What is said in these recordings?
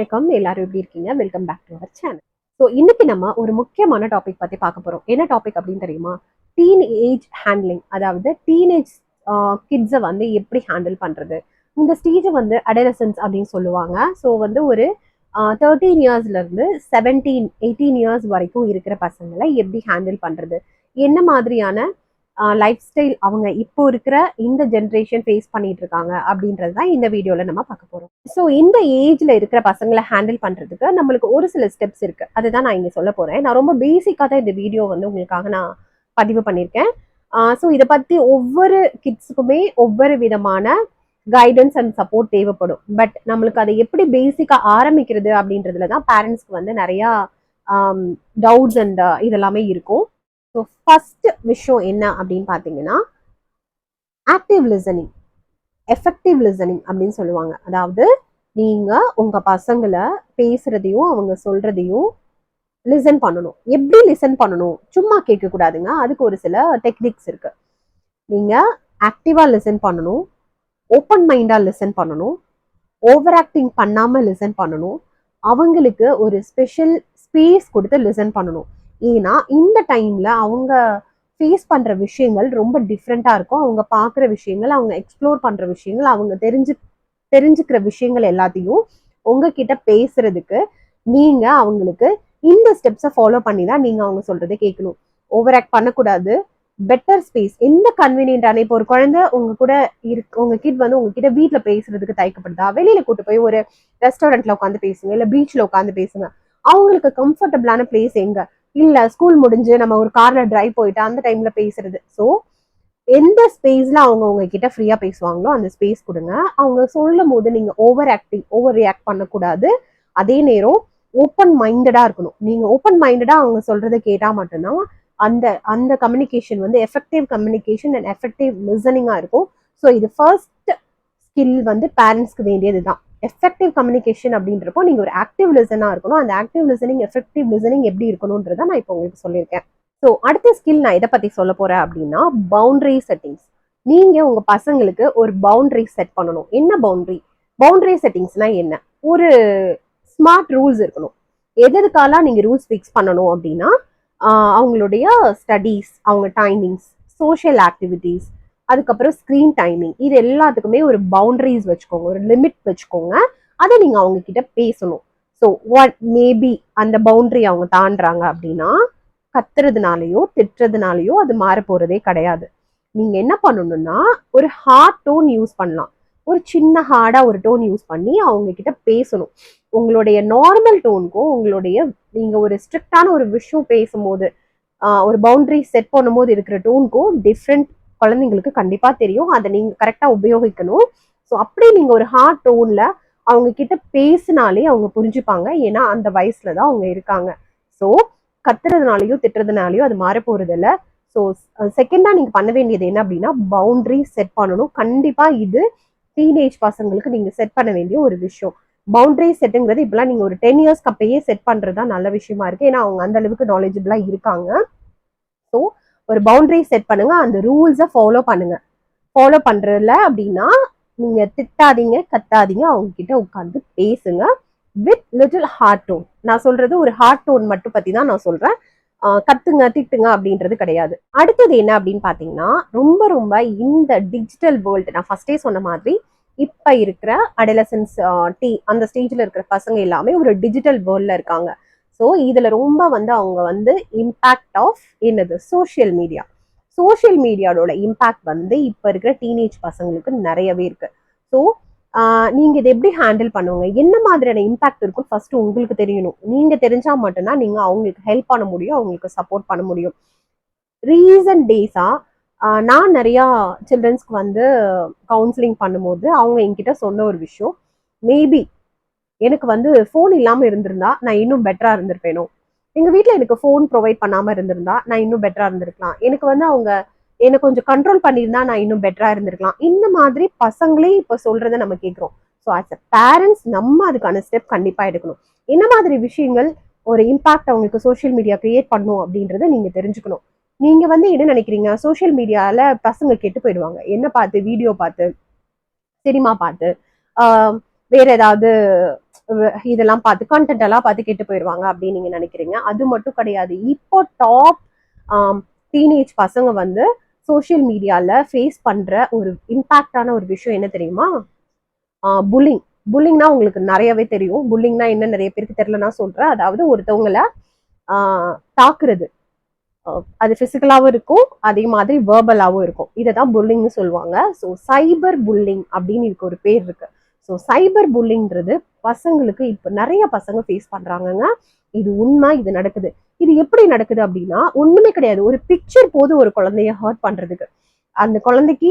வணக்கம். எல்லாரும் எப்படி இருக்கீங்க? Welcome back to our channel so இன்னைக்கு நம்ம ஒரு முக்கியமான டாபிக் பத்தி பார்க்க போறோம். என்ன டாபிக் அப்படின்னு தெரியுமா? டீன் ஏஜ் ஹேண்ட்லிங் அதாவது டீனேஜ் கிட்ஸை வந்து எப்படி ஹேண்டில் பண்றது? இந்த ஸ்டேஜை வந்து அடலசன்ஸ் அப்படின்னு சொல்லுவாங்க. ஸோ வந்து ஒரு தேர்ட்டீன் இயர்ஸ்ல இருந்து செவன்டீன் எயிட்டீன் இயர்ஸ் வரைக்கும் இருக்கிற பசங்களை எப்படி ஹேண்டில் பண்றது? என்ன மாதிரியான லைஃப் ஸ்டைல் அவங்க இப்போ இருக்கிற இந்த ஜென்ரேஷன் ஃபேஸ் பண்ணிட்டு இருக்காங்க அப்படின்றது தான் இந்த வீடியோவில் நம்ம பார்க்க போகிறோம் ஸோ இந்த ஏஜில் இருக்கிற பசங்களை ஹேண்டில் பண்ணுறதுக்கு நம்மளுக்கு ஒரு சில ஸ்டெப்ஸ் இருக்கு. அதுதான் நான் இங்கே சொல்ல போகிறேன் நான் ரொம்ப பேசிக்காக தான் இந்த வீடியோ வந்து உங்களுக்காக நான் பதிவு பண்ணியிருக்கேன். ஸோ இதை பற்றி ஒவ்வொரு கிட்ஸுக்குமே ஒவ்வொரு விதமான கைடன்ஸ் அண்ட் சப்போர்ட் தேவைப்படும். பட் நம்மளுக்கு அதை எப்படி பேசிக்காக ஆரம்பிக்கிறது அப்படின்றதுல தான் பேரண்ட்ஸ்க்கு வந்து நிறையா டவுட்ஸ் அண்ட் இதெல்லாமே இருக்கும். ஸோ ஃபர்ஸ்ட் விஷயம் என்ன அப்படின்னு பார்த்தீங்கன்னா ஆக்டிவ் லிசனிங் எஃபெக்டிவ் லிசனிங் அப்படின்னு சொல்லுவாங்க. அதாவது நீங்க உங்க பசங்களை பேசுறதையும் அவங்க சொல்றதையும் லிசன் பண்ணணும். எப்படி லிசன் பண்ணணும்? சும்மா கேட்கக்கூடாதுங்க. அதுக்கு ஒரு சில டெக்னிக்ஸ் இருக்கு. நீங்க ஆக்டிவா லிசன் பண்ணணும். ஓப்பன் மைண்டா லிசன் பண்ணணும். ஓவர் ஆக்டிங் பண்ணாம லிசன் பண்ணணும். அவங்களுக்கு ஒரு ஸ்பெஷல் ஸ்பேஸ் கொடுத்து லிசன் பண்ணணும். ஏன்னா இந்த டைம்ல அவங்க ஃபேஸ் பண்ற விஷயங்கள் ரொம்ப டிஃப்ரெண்டா இருக்கும். அவங்க பார்க்குற விஷயங்கள் அவங்க எக்ஸ்ப்ளோர் பண்ற விஷயங்கள் அவங்க தெரிஞ்சு தெரிஞ்சுக்கிற விஷயங்கள் எல்லாத்தையும் உங்ககிட்ட பேசுறதுக்கு நீங்க அவங்களுக்கு இந்த ஸ்டெப்ஸை ஃபாலோ பண்ணி தான் நீங்க அவங்க சொல்றதை கேட்கணும். ஓவர் ஆக்ட் பண்ணக்கூடாது. பெட்டர் ஸ்பேஸ் எந்த கன்வீனியன்டான இப்போ ஒரு குழந்தை உங்க கூட இருக்கு உங்க கிட் வந்து உங்ககிட்ட வீட்டில் பேசுறதுக்கு தயக்கப்படுதா? வெளியில கூட்டு போய் ஒரு ரெஸ்டாரண்ட்ல உட்காந்து பேசுங்க இல்ல பீச்ல உட்காந்து பேசுங்க. அவங்களுக்கு கம்ஃபர்டபுளான பிளேஸ் எங்க? இல்ல ஸ்கூல் முடிஞ்சு நம்ம ஒரு கார்ல டிரைவ் போயிட்டு அந்த டைம்ல பேசுறது. ஸோ எந்த ஸ்பேஸ்ல அவங்க உங்ககிட்ட ஃப்ரீயா பேசுவாங்களோ அந்த ஸ்பேஸ் கொடுங்க. அவங்க சொல்லும் போது நீங்க ஓவர் ஆக்டிங் ஓவர் ரியாக்ட் பண்ணக்கூடாது. அதே நேரம் ஓப்பன் மைண்டடா இருக்கணும். நீங்க ஓப்பன் மைண்டடா அவங்க சொல்றதை கேட்டா மட்டும்தான் அந்த அந்த கம்யூனிகேஷன் வந்து எஃபெக்டிவ் கம்யூனிகேஷன் அண்ட் எஃபெக்டிவ் லிசனிங்கா இருக்கும். ஸோ இது ஃபர்ஸ்ட் ஸ்கில் வந்து பேரண்ட்ஸ்க்கு வேண்டியது தான் எஃபெக்டிவ் கம்யூனிகேஷன் அப்படின்றப்போ நீங்கள் ஒரு ஆக்டிவ் லிசனாக இருக்கணும். அந்த ஆக்டிவ் லிசனிங் எஃபெக்டிவ் லிசனிங் எப்படி இருக்கணுன்றதை நான் இப்போ உங்களுக்கு சொல்லியிருக்கேன். ஸோ அடுத்த ஸ்கில் நான் இதை பற்றி சொல்ல போகிறேன் அப்படின்னா பவுண்டரி செட்டிங்ஸ் நீங்கள் உங்கள் பசங்களுக்கு ஒரு பவுண்ட்ரி செட் பண்ணணும். என்ன பவுண்டரி பவுண்டரி செட்டிங்ஸ்னால் என்ன? ஒரு ஸ்மார்ட் ரூல்ஸ் இருக்கணும். எதற்காலாம் நீங்கள் ரூல்ஸ் ஃபிக்ஸ் பண்ணணும் அப்படின்னா அவங்களுடைய ஸ்டடீஸ் அவங்க டைமிங்ஸ் சோஷியல் ஆக்டிவிட்டீஸ் அதுக்கப்புறம் ஸ்க்ரீன் டைமிங் இது எல்லாத்துக்குமே ஒரு பவுண்டரிஸ் வச்சுக்கோங்க. ஒரு லிமிட் வச்சுக்கோங்க. அதை நீங்கள் அவங்க கிட்ட பேசணும் ஸோ வாட் மேபி அந்த பவுண்டரி அவங்க தாண்டுறாங்க அப்படின்னா கத்துறதுனாலயோ திட்டுறதுனாலயோ அது மாற போறதே கிடையாது. நீங்க என்ன பண்ணணும்னா ஒரு ஹார்ட் டோன் யூஸ் பண்ணலாம். ஒரு சின்ன ஹார்டா ஒரு டோன் யூஸ் பண்ணி அவங்க கிட்ட பேசணும். உங்களுடைய நார்மல் டோனுக்கும் உங்களுடைய நீங்க ஒரு ஸ்ட்ரிக்டான ஒரு விஷயம் பேசும்போது ஒரு பவுண்டரி செட் பண்ணும்போது இருக்கிற டோனுக்கும் டிஃப்ரெண்ட் குழந்தைங்களுக்கு கண்டிப்பா தெரியும். அதை நீங்க கரெக்டா உபயோகிக்கணும். ஸோ அப்படியே நீங்க ஒரு ஹார்ட் டோன்ல அவங்க கிட்ட பேசினாலே அவங்க புரிஞ்சுப்பாங்க. ஏன்னா அந்த வயசுல தான் அவங்க இருக்காங்க. ஸோ கத்துறதுனாலயோ திட்டுறதுனாலயோ அது மாற போறது இல்லை ஸோ செகண்டா நீங்க பண்ண வேண்டியது என்ன அப்படின்னா பவுண்டரி செட் பண்ணணும். கண்டிப்பா இது டீனேஜ் பசங்களுக்கு நீங்க செட் பண்ண வேண்டிய ஒரு விஷயம். பவுண்டரி செட்டுங்கிறது இப்பெல்லாம் நீங்க ஒரு டென் இயர்ஸ்க்கு அப்பயே செட் பண்றதா நல்ல விஷயமா இருக்கு. ஏன்னா அவங்க அந்த அளவுக்கு நாலேஜபிளா இருக்காங்க. ஸோ ஒரு பவுண்டரி செட் பண்ணுங்க. அந்த ரூல்ஸை ஃபாலோ பண்ணுங்க. ஃபாலோ பண்றதுல அப்படின்னா நீங்க திட்டாதீங்க கத்தாதீங்க. அவங்க கிட்ட உட்காந்து பேசுங்க. வித் லிட்டில் ஹார்ட் டோன் நான் சொல்றது ஒரு ஹார்ட் டோன் மட்டும் பத்தி தான் நான் சொல்றேன். கத்துங்க திட்டுங்க அப்படின்றது கிடையாது. அடுத்தது என்ன அப்படின்னு பாத்தீங்கன்னா ரொம்ப ரொம்ப இந்த டிஜிட்டல் வேர்ல்டு நான் ஃபர்ஸ்டே சொன்ன மாதிரி இப்ப இருக்கிற அடலசன்ஸ் டி அந்த ஸ்டேஜ்ல இருக்கிற பசங்க எல்லாமே ஒரு டிஜிட்டல் வேர்ல்ட்ல இருக்காங்க. ஸோ இதில் ரொம்ப வந்து அவங்க வந்து இம்பேக்ட் ஆஃப் என்னது? சோஷியல் மீடியா சோஷியல் மீடியாவோட இம்பேக்ட் வந்து இப்போ இருக்கிற டீனேஜ் பசங்களுக்கு நிறையவே இருக்கு. ஸோ நீங்கள் இதை எப்படி ஹேண்டில் பண்ணுவாங்க? என்ன மாதிரியான இம்பாக்ட் இருக்கும்? ஃபர்ஸ்ட் உங்களுக்கு தெரியணும். நீங்கள் தெரிஞ்சால் மட்டும்தான் நீங்கள் அவங்களுக்கு ஹெல்ப் பண்ண முடியும் அவங்களுக்கு சப்போர்ட் பண்ண முடியும். ரீசன்ட் டேஸாக நான் நிறையா சில்ட்ரன்ஸ்க்கு வந்து கவுன்சிலிங் பண்ணும்போது அவங்க என்கிட்ட சொன்ன ஒரு விஷயம். மேபி எனக்கு வந்து ஃபோன் இல்லாமல் இருந்திருந்தா நான் இன்னும் பெட்டராக இருந்திருப்பேனோ? எங்கள் வீட்டில் எனக்கு ஃபோன் ப்ரொவைட் பண்ணாமல் இருந்திருந்தா நான் இன்னும் பெட்டராக இருந்திருக்கலாம். எனக்கு வந்து அவங்க என்னை கொஞ்சம் கண்ட்ரோல் பண்ணியிருந்தா நான் இன்னும் பெட்டராக இருந்திருக்கலாம். இந்த மாதிரி பசங்களே இப்போ சொல்றத நம்ம கேட்குறோம் ஸோ ஆஸ் அ பேரண்ட்ஸ் நம்ம அதுக்கான ஸ்டெப் கண்டிப்பாக எடுக்கணும். என்ன மாதிரி விஷயங்கள் ஒரு இம்பாக்ட் அவங்களுக்கு சோஷியல் மீடியா கிரியேட் பண்ணும் அப்படின்றத நீங்கள் தெரிஞ்சுக்கணும். நீங்கள் வந்து என்ன நினைக்கிறீங்க? சோஷியல் மீடியாவில் பசங்க கெட்டு போயிடுவாங்க. என்ன பார்த்து? வீடியோ பார்த்து சினிமா பார்த்து வேற ஏதாவது இதெல்லாம் பார்த்து கண்டென்ட் எல்லாம் பார்த்து கெட்டு போயிடுவாங்க அப்படின்னு நீங்க நினைக்கிறீங்க. அது மட்டும் கிடையாது. இப்போ டாப் டீனேஜ் பசங்க வந்து சோஷியல் மீடியால ஃபேஸ் பண்ற ஒரு இம்பாக்டான ஒரு விஷயம் என்ன தெரியுமா? புல்லிங் புல்லிங்னா உங்களுக்கு நிறையவே தெரியும். புல்லிங்னா என்ன நிறைய பேருக்கு தெரியல நான் சொல்றேன். அதாவது ஒருத்தவங்களை தாக்குறது. அது பிசிக்கலாவும் இருக்கும். அதே மாதிரி வேர்பலாகவும் இருக்கும். இதை தான் புல்லிங்னு சொல்லுவாங்க. ஸோ சைபர் புல்லிங் அப்படின்னு இதுக்கு ஒரு பேர் இருக்கு. ஸோ சைபர் புல்லிங்கிறது பசங்களுக்கு இப்போ நிறைய பசங்க ஃபேஸ் பண்ணுறாங்கங்க இது உண்மை இது நடக்குது. இது எப்படி நடக்குது அப்படின்னா ஒன்றுமே கிடையாது. ஒரு பிக்சர் போது ஒரு குழந்தைய ஹர்ட் பண்ணுறதுக்கு அந்த குழந்தைக்கு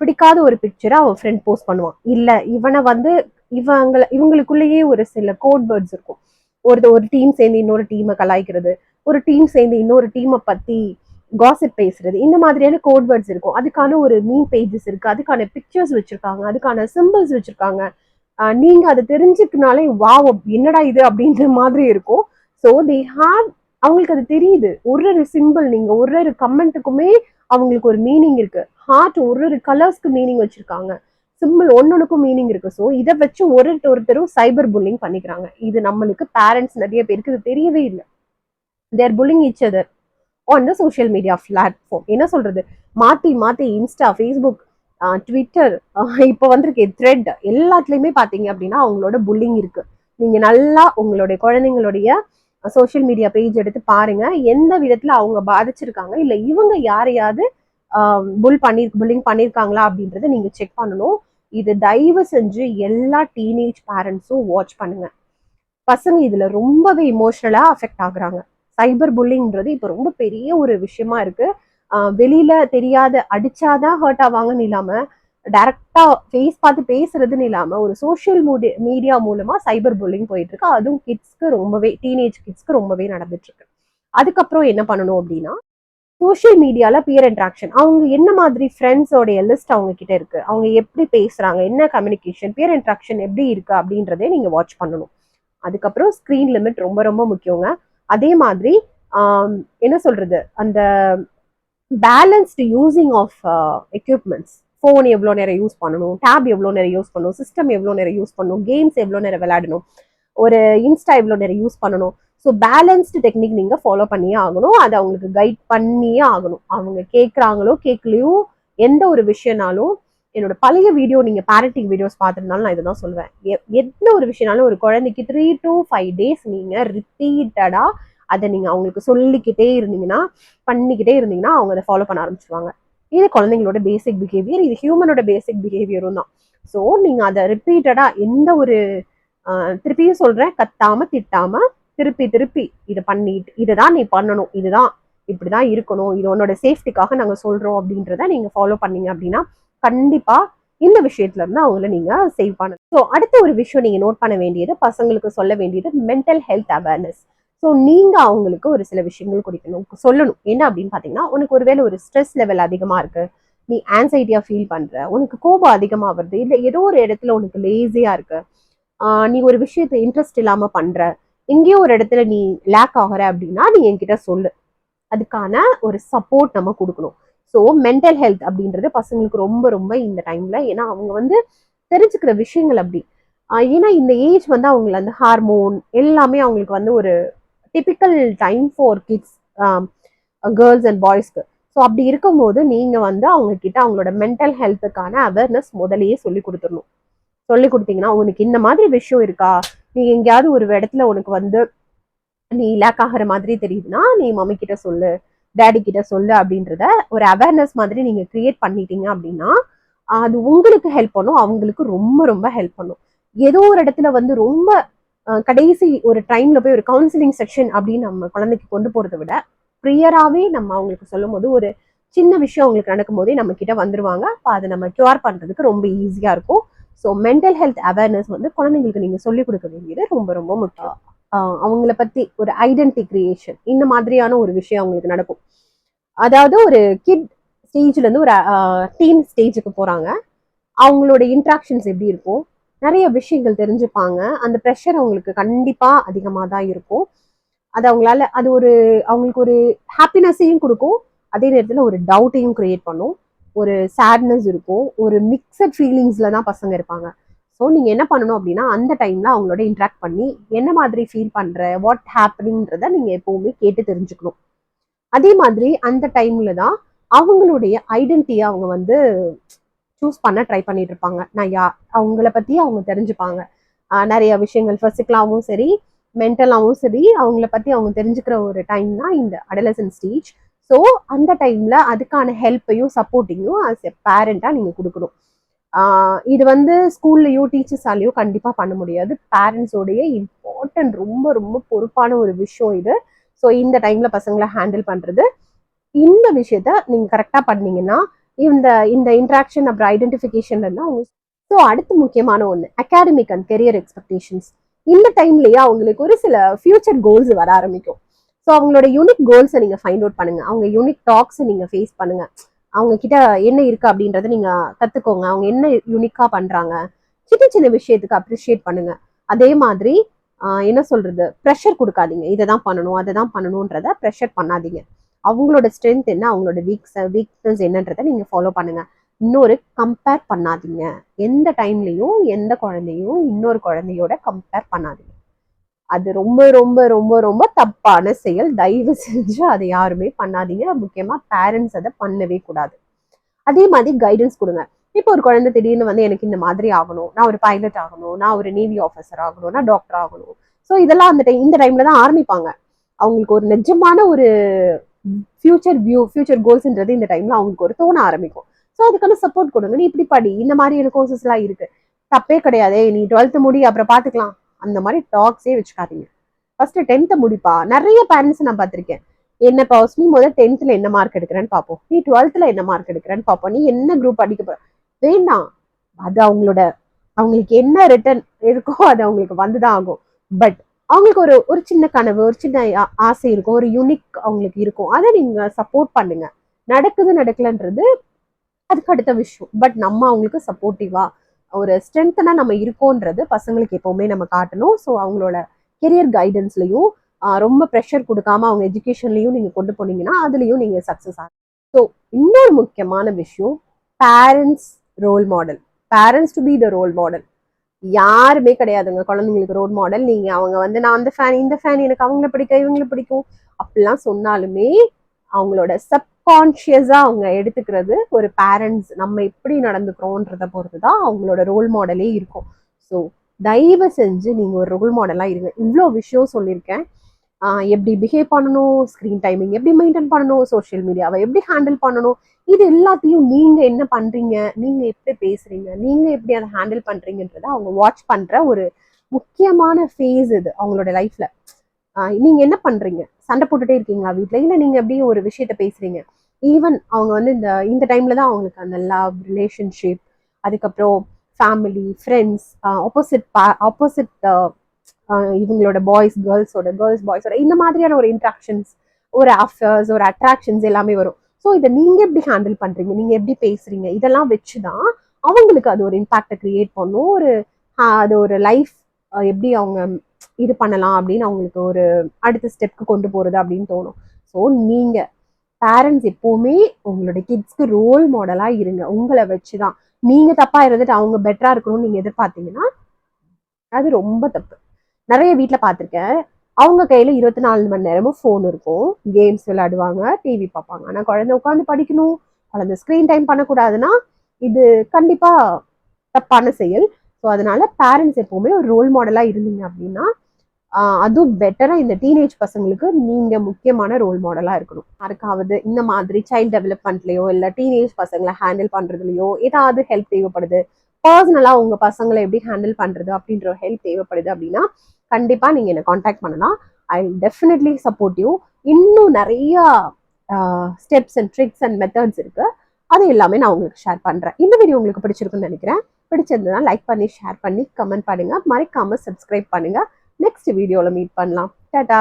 பிடிக்காத ஒரு பிக்சரை அவன் ஃப்ரெண்ட் போஸ்ட் பண்ணுவான். இல்லை இவனை வந்து இவங்கள இவங்களுக்குள்ளேயே ஒரு சில கோட் வேர்ட்ஸ் இருக்கும். ஒரு ஒரு டீம் சேர்ந்து இன்னொரு டீமை கலாய்க்கிறது. ஒரு டீம் சேர்ந்து இன்னொரு டீமை பற்றி காசிப் பேசுறது இந்த மாதிரியான கோட் வேர்ட்ஸ் இருக்கும். அதுக்கான ஒரு மீன் பேஜஸ் இருக்கு அதுக்கான பிக்சர்ஸ் வச்சிருக்காங்க அதுக்கான சிம்பிள்ஸ் வச்சிருக்காங்க. நீங்க அதை தெரிஞ்சுக்கனாலே வாவ் என்னடா இது? அப்படின்ற மாதிரி இருக்கும். ஸோ தே ஹாவ் அவங்களுக்கு அது தெரியுது. ஒரு ஒரு சிம்பிள் நீங்க ஒரு ஒரு கமெண்ட்டுக்குமே அவங்களுக்கு ஒரு மீனிங் இருக்கு. ஹார்ட் ஒரு ஒரு கலர்ஸ்க்கு மீனிங் வச்சிருக்காங்க. சிம்பிள் ஒன்னொன்னுக்கும் மீனிங் இருக்கு. ஸோ இதை வச்சு ஒரு ஒருத்தரும் சைபர் புல்லிங் பண்ணிக்கிறாங்க. இது நம்மளுக்கு பேரண்ட்ஸ் நிறைய பேருக்கு இது தெரியவே இல்லை. They're pulling each other on the social media platform என்ன சொல்றது? மாத்தி மாத்தி இன்ஸ்டா ஃபேஸ்புக் ட்விட்டர் இப்போ வந்திருக்கு த்ரெட் எல்லாத்துலேயுமே பார்த்தீங்க அப்படின்னா அவங்களோட புல்லிங் இருக்கு. நீங்கள் நல்லா உங்களுடைய குழந்தைங்களுடைய சோஷியல் மீடியா பேஜ் எடுத்து பாருங்க. எந்த விதத்தில் அவங்க பாதிச்சிருக்காங்க? இல்லை இவங்க யாரையாவது புல் பண்ணி புல்லிங் பண்ணியிருக்காங்களா அப்படின்றத நீங்கள் செக் பண்ணணும். இது தயவு செஞ்சு எல்லா டீனேஜ் பேரண்ட்ஸும் வாட்ச் பண்ணுங்க. பசங்க இதில் ரொம்பவே இமோஷனலாக அஃபெக்ட் ஆகுறாங்க. சைபர் புல்லிங்ன்றது இப்போ ரொம்ப பெரிய ஒரு விஷயமா இருக்கு. வெளியில தெரியாத அடிச்சாதான் ஹர்ட் ஆவாங்கன்னு இல்லாம டைரக்டா ஃபேஸ் பார்த்து பேசுறதுன்னு இல்லாம ஒரு சோஷியல் மீடியா மூலமா சைபர் புல்லிங் போயிட்டு இருக்கு அதுவும் கிட்ஸ்க்கு ரொம்பவே டீனேஜ் கிட்ஸ்க்கு ரொம்பவே நடந்துட்டு இருக்கு அதுக்கப்புறம் என்ன பண்ணணும் அப்படின்னா சோஷியல் மீடியால பியர் இன்ட்ராக்ஷன் அவங்க என்ன மாதிரி ஃப்ரெண்ட்ஸோடைய லிஸ்ட் அவங்க கிட்ட இருக்கு? அவங்க எப்படி பேசுறாங்க? என்ன கம்யூனிகேஷன் பியர் இன்ட்ராக்ஷன் எப்படி இருக்கு அப்படின்றதே நீங்க வாட்ச் பண்ணணும். அதுக்கப்புறம் ஸ்க்ரீன் லிமிட் ரொம்ப ரொம்ப முக்கியங்க. அதே மாதிரி என்ன சொல்றது? அந்த balanced using of equipments phone எவ்வளோ நேரம் யூஸ் பண்ணணும்? டேப் எவ்வளோ நேரம் யூஸ் பண்ணணும்? சிஸ்டம் எவ்வளோ நேரம் யூஸ் பண்ணணும்? கேம்ஸ் எவ்வளோ நேரம் விளையாடணும்? ஒரு இன்ஸ்டா எவ்வளோ நேரம் யூஸ் பண்ணணும்? ஸோ பேலன்ஸ்டு டெக்னிக் நீங்கள் ஃபாலோ பண்ணியே ஆகணும். அதை அவங்களுக்கு கைட் பண்ணியே ஆகணும். அவங்க கேட்குறாங்களோ கேட்கலையோ எந்த ஒரு விஷயம்னாலும் என்னோட பழைய வீடியோ நீங்கள் பேரண்டிங் வீடியோஸ் பார்த்துருந்தாலும் நான் இதை தான் சொல்லுவேன் எந்த ஒரு விஷயம்னாலும் ஒரு குழந்தைக்கு த்ரீ டு ஃபைவ் டேஸ் நீங்கள் ரிப்பீட்டடாக அதை நீங்கள் அவங்களுக்கு சொல்லிக்கிட்டே இருந்தீங்கன்னா பண்ணிக்கிட்டே இருந்தீங்கன்னா அவங்க அதை ஃபாலோ பண்ண ஆரம்பிச்சிருவாங்க. இது குழந்தைங்களோட பேசிக் பிஹேவியர் இது ஹியூமனோட பேசிக் பிஹேவியரும் தான். ஸோ நீங்கள் அதை ரிப்பீட்டடாக எந்த ஒரு திருப்பியும் சொல்கிறேன் கத்தாமல் திட்டாமல் திருப்பி திருப்பி இதை பண்ணிட்டு இதை தான் நீ பண்ணணும் இதுதான் இப்படிதான் இருக்கணும் இது உன்னோட சேஃப்டிக்காக நாங்கள் சொல்கிறோம் அப்படின்றத நீங்கள் ஃபாலோ பண்ணீங்க அப்படின்னா கண்டிப்பா இந்த விஷயத்துல இருந்து அவங்கள நீங்க சேவ் பண்ணணும். ஸோ அடுத்த ஒரு விஷயம் நீங்க நோட் பண்ண வேண்டியது பசங்களுக்கு சொல்ல வேண்டியது மென்டல் ஹெல்த் அவேர்னஸ் ஸோ நீங்க அவங்களுக்கு ஒரு சில விஷயங்கள் குறிக்கணும் சொல்லணும். என்ன அப்படின்னு பாத்தீங்கன்னா உனக்கு ஒருவேளை ஒரு ஸ்ட்ரெஸ் லெவல் அதிகமா இருக்கு. நீ ஆன்சைட்டியா ஃபீல் பண்ற. உனக்கு கோபம் அதிகமா வருது. இல்ல ஏதோ ஒரு இடத்துல உனக்கு லேசியா இருக்கு. ஆஹ் நீ ஒரு விஷயத்த இன்ட்ரெஸ்ட் இல்லாம பண்ற. எங்கேயோ ஒரு இடத்துல நீ லேக் ஆகுற அப்படின்னா நீ என்கிட்ட சொல்லு. அதுக்கான ஒரு சப்போர்ட் நம்ம கொடுக்கணும். ஸோ மென்டல் ஹெல்த் அப்படின்றது பசங்களுக்கு ரொம்ப ரொம்ப இந்த டைம்ல ஏன்னா அவங்க வந்து தெரிஞ்சுக்கிற விஷயங்கள் அப்படி. ஏன்னா இந்த ஏஜ் வந்து அவங்கள அந்த ஹார்மோன் எல்லாமே அவங்களுக்கு வந்து ஒரு typical time for kids girls and பாய்ஸ்க்கு so அப்படி இருக்கும்போது நீங்கள் வந்து அவங்கக்கிட்ட அவங்களோட மென்டல் ஹெல்த்துக்கான அவேர்னஸ் முதலையே சொல்லி கொடுத்துடணும். சொல்லி கொடுத்தீங்கன்னா உனக்கு இந்த மாதிரி விஷயம் இருக்கா? நீ எங்கேயாவது ஒரு இடத்துல உனக்கு வந்து நீ லேக் ஆகிற மாதிரி தெரியுதுன்னா நீ மம்மி கிட்ட சொல்லு. டேடி கிட்ட சொல்லு அப்படின்றத ஒரு அவேர்னஸ் மாதிரி நீங்க கிரியேட் பண்ணிட்டீங்க அப்படின்னா அது உங்களுக்கு ஹெல்ப் பண்ணும். அவங்களுக்கு ரொம்ப ரொம்ப ஹெல்ப் பண்ணும். ஏதோ ஒரு இடத்துல வந்து ரொம்ப கடைசி ஒரு டைம்ல போய் ஒரு கவுன்சிலிங் செக்ஷன் அப்படின்னு நம்ம குழந்தைக்கு கொண்டு போறதை விட ப்ரியராகவே நம்ம அவங்களுக்கு சொல்லும் போது ஒரு சின்ன விஷயம் அவங்களுக்கு நடக்கும் போதே நம்ம கிட்ட வந்துருவாங்க. அப்போ அதை நம்ம கியூர் பண்றதுக்கு ரொம்ப ஈஸியா இருக்கும். ஸோ மென்டல் ஹெல்த் அவேர்னஸ் வந்து குழந்தைங்களுக்கு நீங்க சொல்லிக் கொடுக்க வேண்டியது ரொம்ப ரொம்ப முக்கியம். அவங்கள பத்தி ஒரு ஐடென்டி கிரியேஷன் இந்த மாதிரியான ஒரு விஷயம் அவங்களுக்கு நடக்கும். அதாவது ஒரு கிட் ஸ்டேஜ்ல இருந்து ஒரு டீன் ஸ்டேஜுக்கு போறாங்க. அவங்களோட இன்ட்ராக்ஷன்ஸ் எப்படி இருக்கும்? நிறைய விஷயங்கள் தெரிஞ்சுப்பாங்க. அந்த ப்ரெஷர் அவங்களுக்கு கண்டிப்பா அதிகமாக தான் இருக்கும். அது அவங்களால அது ஒரு அவங்களுக்கு ஒரு ஹாப்பினஸையும் கொடுக்கும். அதே நேரத்தில் ஒரு டவுட்டையும் கிரியேட் பண்ணும். ஒரு சேட்னஸ் இருக்கும். ஒரு மிக்சட் ஃபீலிங்ஸ்ல தான் பசங்க இருப்பாங்க. ஸோ நீங்கள் என்ன பண்ணணும் அப்படின்னா அந்த டைமில் அவங்களோட இன்ட்ராக்ட் பண்ணி என்ன மாதிரி ஃபீல் பண்ணுற வாட் ஹேப்பனிங்கிறத நீங்கள் எப்போவுமே கேட்டு தெரிஞ்சுக்கணும். அதே மாதிரி அந்த டைமில் தான் அவங்களுடைய ஐடென்டிட்டியை அவங்க வந்து சூஸ் பண்ண ட்ரை பண்ணிட்டு இருப்பாங்க. நான் யா அவங்கள பற்றி அவங்க தெரிஞ்சுப்பாங்க. நிறைய விஷயங்கள் ஃபிசிக்கலாகவும் சரி மென்டலாகவும் சரி அவங்கள பற்றி அவங்க தெரிஞ்சுக்கிற ஒரு டைம் தான் இந்த அடலசன் ஸ்டேஜ் ஸோ அந்த டைமில் அதுக்கான ஹெல்ப்பையும் சப்போர்ட்டிங்கும் ஆஸ் எ பேரண்ட்டாக நீங்கள் கொடுக்கணும். இது வந்து ஸ்கூல்லையோ டீச்சர்ஸாலேயோ கண்டிப்பாக பண்ண முடியாது. பேரண்ட்ஸோடைய இம்பார்ட்டன்ட் ரொம்ப ரொம்ப பொறுப்பான ஒரு விஷயம் இது. ஸோ இந்த டைமில் பசங்களை ஹேண்டில் பண்ணுறது இந்த விஷயத்த நீங்கள் கரெக்டாக பண்ணீங்கன்னா இந்த இந்த இன்ட்ராக்ஷன் அப்புறம் ஐடென்டிஃபிகேஷன் எல்லாம் ஸோ அடுத்து முக்கியமான ஒன்று அகாடமிக் அண்ட் கெரியர் எக்ஸ்பெக்டேஷன்ஸ் இந்த டைம்லேயே அவங்களுக்கு ஒரு சில ஃபியூச்சர் கோல்ஸ் வர ஆரம்பிக்கும். ஸோ அவங்களோட யூனிக் கோல்ஸை நீங்கள் ஃபைண்ட் அவுட் பண்ணுங்கள் அவங்க யூனிக் டாக்ஸை நீங்கள் ஃபேஸ் பண்ணுங்கள் அவங்க கிட்ட என்ன இருக்கு அப்படின்றத நீங்க கத்துக்கோங்க. அவங்க என்ன யூனிக்கா பண்றாங்க? சின்ன சின்ன விஷயத்துக்கு அப்ரிஷியேட் பண்ணுங்க. அதே மாதிரி என்ன சொல்றது? ப்ரெஷர் கொடுக்காதீங்க. இதை தான் பண்ணணும் அதை தான் பண்ணணுன்றத ப்ரெஷர் பண்ணாதீங்க. அவங்களோட ஸ்ட்ரென்த் என்ன? அவங்களோட வீக்ஸ் வீக்னஸ் என்னன்றதை நீங்க ஃபாலோ பண்ணுங்க. இன்னொரு கம்பேர் பண்ணாதீங்க. எந்த டைம்லையும் எந்த குழந்தையும் இன்னொரு குழந்தையோட கம்பேர் பண்ணாதீங்க. அது ரொம்ப ரொம்ப ரொம்ப ரொம்ப தப்பான செயல். தயவு செஞ்சு அதை யாருமே பண்ணாதீங்க. முக்கியமா பேரண்ட்ஸ் அதை பண்ணவே கூடாது. அதே மாதிரி கைடன்ஸ் கொடுங்க. இப்போ ஒரு குழந்தை திடீர்னு வந்து எனக்கு இந்த மாதிரி ஆகணும். நான் ஒரு பைலட் ஆகணும். நான் ஒரு நேவி ஆஃபீஸர் ஆகணும். நான் டாக்டர் ஆகணும். ஸோ இதெல்லாம் அந்த டைம் இந்த டைம்ல தான் ஆரம்பிப்பாங்க. அவங்களுக்கு ஒரு நிஜமான ஒரு ஃபியூச்சர் வியூ ஃபியூச்சர் கோல்ஸ்ன்றது இந்த டைம்ல அவங்களுக்கு ஒரு தோண ஆரம்பிக்கும். ஸோ அதுக்கான சப்போர்ட் கொடுங்க. நீ இப்படி படி. இந்த மாதிரியான கோர்சஸ் எல்லாம் இருக்கு. தப்பே கிடையாது. நீ டுவெல்த் முடி அப்புறம் பார்த்துக்கலாம். அந்த மாதிரி டாக்ஸே வச்சுக்காதீங்க. ஃபர்ஸ்ட் டென்த்தை முடிப்பா. நிறைய பேரண்ட்ஸ் நான் பார்த்திருக்கேன். என்ன இப்போ நீ முதல் டென்த்தில் என்ன மார்க் எடுக்கிறேன்னு பார்ப்போம். நீ டுவெல்த்ல என்ன மார்க் எடுக்கிறேன்னு பார்ப்போம். நீ என்ன குரூப் அடிக்க போற? வேண்டாம். அது அவங்களோட அவங்களுக்கு என்ன ரிட்டர்ன் இருக்கோ அது அவங்களுக்கு வந்துதான் ஆகும். பட் அவங்களுக்கு ஒரு ஒரு சின்ன கனவு ஒரு சின்ன ஆசை இருக்கும். ஒரு யூனிக் அவங்களுக்கு இருக்கும். அதை நீங்க சப்போர்ட் பண்ணுங்க. நடக்குது நடக்கலன்றது அதுக்கு அடுத்த விஷயம். பட் நம்ம அவங்களுக்கு சப்போர்ட்டிவா ஒரு ஸ்ட்ரென்த்தனாக நம்ம இருக்கோன்றது பசங்களுக்கு எப்போவுமே நம்ம காட்டணும். ஸோ அவங்களோட கெரியர் கைடன்ஸ்லையும் ரொம்ப ப்ரெஷர் கொடுக்காம அவங்க எஜுகேஷன்லையும் நீங்க கொண்டு போனீங்கன்னா அதுலயும் நீங்க சக்ஸஸ் ஆகும் ஸோ இன்னொரு முக்கியமான விஷயம் parents role model parents to be the role model யாருமே கிடையாதுங்க. குழந்தைங்களுக்கு ரோல் மாடல் நீங்க அவங்க வந்து நான் அந்த ஃபேன் இந்த ஃபேன் எனக்கு அவங்கள பிடிக்கும் இவங்கள பிடிக்கும். அப்படிலாம் சொன்னாலுமே அவங்களோட சப் கான்ஷியஸாக அவங்க எடுத்துக்கிறது ஒரு பேரண்ட்ஸ் நம்ம எப்படி நடந்துக்கிறோன்றத பொறுத்து தான் அவங்களோட ரோல் மாடலே இருக்கும். ஸோ தயவு செஞ்சு நீங்கள் ஒரு ரோல் மாடலாக இருங்க. இவ்வளோ விஷயம் சொல்லியிருக்கேன். எப்படி பிஹேவ் பண்ணணும் ஸ்க்ரீன் டைமிங் எப்படி மெயின்டைன் பண்ணணும் சோஷியல் மீடியாவை எப்படி ஹேண்டில் பண்ணணும் இது எல்லாத்தையும் நீங்க என்ன பண்றீங்க நீங்க எப்படி பேசுறீங்க நீங்க எப்படி அதை ஹேண்டில் பண்ணுறீங்கன்றத அவங்க வாட்ச் பண்ற ஒரு முக்கியமான ஃபேஸ் இது அவங்களோட லைஃப்ல நீங்க என்ன பண்றீங்க? சண்டை போட்டுட்டே இருக்கீங்களா வீட்டுல இல்ல நீங்க எப்படி ஒரு விஷயத்த பேசுறீங்க? ஈவன் அவங்க வந்து இந்த இந்த டைம்ல தான் அவங்களுக்கு அந்த லவ் ரிலேஷன்ஷிப் அதுக்கப்புறம் ஃபேமிலி ஃப்ரெண்ட்ஸ் ஆப்போசிட் ஆப்போசிட் இவங்களோட பாய்ஸ் கேர்ள்ஸோட கேர்ள்ஸ் பாய்ஸோட இந்த மாதிரியான ஒரு இன்ட்ராக்ஷன்ஸ் ஒரு அஃபேர்ஸ் ஒரு அட்ராக்ஷன்ஸ் எல்லாமே வரும். ஸோ இதை நீங்கள் எப்படி ஹேண்டில் பண்ணுறீங்க நீங்கள் எப்படி பேசுறீங்க? இதெல்லாம் வச்சு தான் அவங்களுக்கு அது ஒரு இம்பாக்டை கிரியேட் பண்ணும். ஒரு அது ஒரு லைஃப் எப்படி அவங்க இது பண்ணலாம் அப்படின்னு அவங்களுக்கு ஒரு அடுத்த ஸ்டெப்க்கு கொண்டு போறது அப்படின்னு தோணும். ஸோ நீங்க பேரண்ட்ஸ் எப்போவுமே உங்களோட கிட்ஸ்க்கு ரோல் மாடலா இருங்க. உங்களை வச்சு தான் நீங்க தப்பா இருந்துட்டு அவங்க பெட்டரா இருக்கணும்னு நீங்க எதிர்பார்த்தீங்கன்னா அது ரொம்ப தப்பு. நிறைய வீட்ல பார்த்திருக்கேன். அவங்க கையில இருபத்தி நாலு மணி நேரமும் ஃபோன் இருக்கும். கேம்ஸ் விளையாடுவாங்க டிவி பார்ப்பாங்க. ஆனா குழந்தை உட்காந்து படிக்கணும். குழந்தை ஸ்க்ரீன் டைம் பண்ணக்கூடாதுன்னா இது கண்டிப்பா தப்பான செயல். ஸோ அதனால பேரண்ட்ஸ் எப்போவுமே ஒரு ரோல் மாடலாக இருந்தீங்க அப்படின்னா அதுவும் பெட்டராக இந்த டீனேஜ் பசங்களுக்கு நீங்கள் முக்கியமான ரோல் மாடலாக இருக்கணும். யாருக்காவது இந்த மாதிரி சைல்ட் டெவலப்மெண்ட்லையோ இல்லை டீனேஜ் பசங்களை ஹேண்டில் பண்ணுறதுலையோ ஏதாவது ஹெல்ப் தேவைப்படுது பர்சனலாக உங்கள் பசங்களை எப்படி ஹேண்டில் பண்ணுறது அப்படின்ற ஹெல்ப் தேவைப்படுது அப்படின்னா கண்டிப்பாக நீங்கள் என்னை காண்டாக்ட் பண்ணலாம். ஐ டெஃபினெட்லி சப்போர்ட் யூ இன்னும் நிறையா steps and tricks and methods இருக்கு. அது எல்லாமே நான் உங்களுக்கு ஷேர் பண்ணுறேன் இந்த வீடியோ உங்களுக்கு பிடிச்சிருக்குன்னு நினைக்கிறேன். பிடிச்சிருந்ததுன்னா லைக் பண்ணி ஷேர் பண்ணி கமெண்ட் பண்ணுங்கள் மறக்காம சப்ஸ்கிரைப் பண்ணுங்கள் நெக்ஸ்ட் வீடியோவில் மீட் பண்ணலாம். டாடா